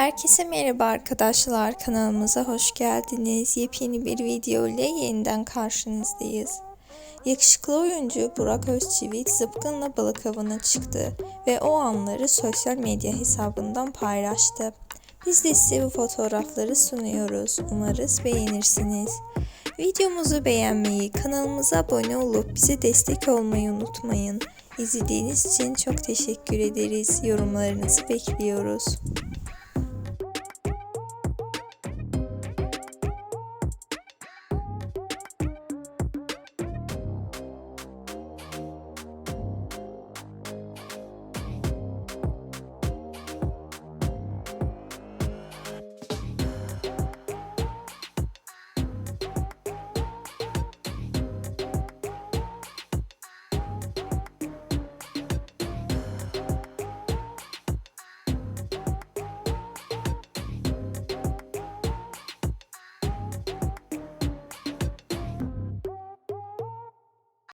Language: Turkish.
Herkese merhaba arkadaşlar kanalımıza hoş geldiniz. Yepyeni bir video ile yeniden karşınızdayız. Yakışıklı oyuncu Burak Özçivit zıpkınla balık avına çıktı ve o anları sosyal medya hesabından paylaştı. Biz de size bu fotoğrafları sunuyoruz. Umarız beğenirsiniz. Videomuzu beğenmeyi, kanalımıza abone olup bize destek olmayı unutmayın. İzlediğiniz için çok teşekkür ederiz. Yorumlarınızı bekliyoruz.